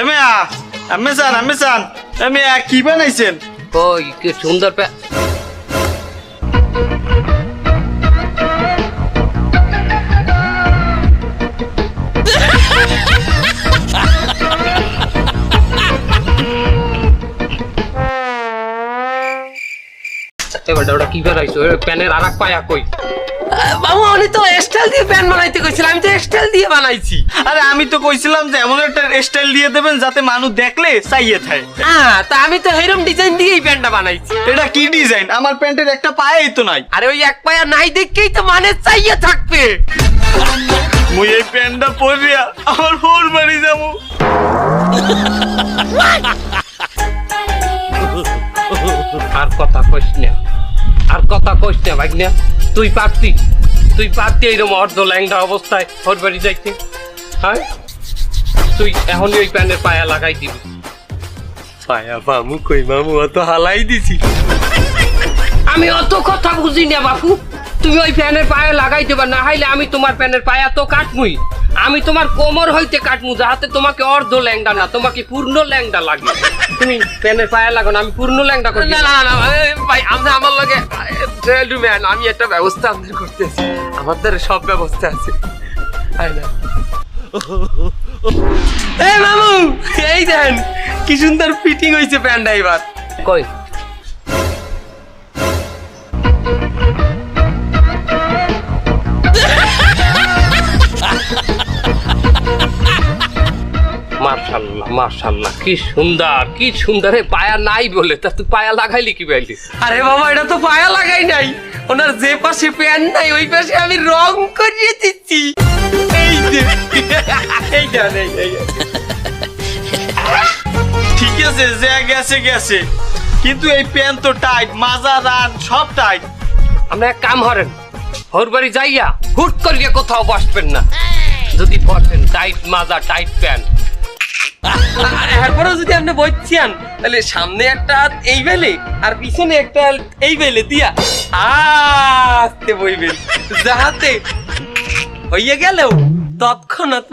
এমিয়া আমেসান আমেসান এমিয়া কি বানাইছেন? ওই কি সুন্দর প্যা কি বেড়াইছো প্যানের আর এক পায়া কই? বাবু আমি তো স্টাইল দিয়ে প্যান বানাইতে কইছিলাম আমি তো স্টাইল দিয়ে বানাইছি। আরে আমি তো কইছিলাম যে এমন একটা স্টাইল দিয়ে দেবেন যাতে মানুষ দেখলে চাইয়ে থাকে হ্যাঁ তা আমি তো হেরম ডিজাইন দিয়েই প্যান্টটা বানাইছি। এটা কি ডিজাইন আমার প্যান্টের একটা পায়েই তো নাই। আরে ওই এক পায়া নাই দেখেই তো মানে চাইয়ে থাকবে। মুই এই প্যান্টটা পরিয়া আমার ফোর বাড়ি যাব। আর কথা কইস না। আর কথা কইস না ভাই না তুই পারতি। তুই পারতি এইরকম অর্ধ ল্যাংডা অবস্থায় ওর বাড়ি যাইতে। হ্যাঁ? তুই এখনই ওই প্যানের পায়া লাগাই দিবি। পায়া মামু কই মামু অত হালাই দিছি। আমি অত কথা বুঝি না বাপু। তুমি ওই প্যানের পায়ে লাগাই দেবা না হাইলে আমি তোমার প্যানের পায়া তো কাটমুই। আমি তোমার কোমর হইতে কাটমু যাহাতে তোমাকে অর্ধ ল্যাংডা না তোমাকে পূর্ণ ল্যাংডা লাগে। তুমি প্যানের পায়ে লাগো না আমি পূর্ণ ল্যাংডা করি। না না না ভাই আপনি আমার লগে ম্যান আমি একটা ব্যবস্থা আপনার করতেছি। আমার দ্বারা সব ব্যবস্থা আছে। এই মামু দেন, কি সুন্দর ফিটিং হয়েছে প্যান্টটা এবার। কই? মার্শাল্লাহ মার্শাল্লাহ কি সুন্দর কি সুন্দর। হে পায়া নাই বলে তা তুই পায়া লাগাইলি কি বাইলি আরে বাবা এটা তো পায়া লাগাই নাই। ওনার যে পাশে প্যান নাই ওই পাশে আমি রং করিয়ে দিচ্ছি। এই যে এই এই। ঠিক আছে যে গেছে গেছে। কিন্তু এই প্যান্ট তো টাইট মাজা রান সব টাইট আমরা এক কাম হরেন ওর বাড়ি যাইয়া হুট করিয়া কোথাও বসবেন না। যদি বসেন টাইট মাজা টাইট প্যান্ট এরপরে যদি আপনি বসছেন তাহলে সামনে একটা হাত এই বেলে, আর পিছনে একটা এই বেলে, দিয়া। আস্তে বইবেন। যাহাতে হইয়া গেলেও তৎক্ষণাৎ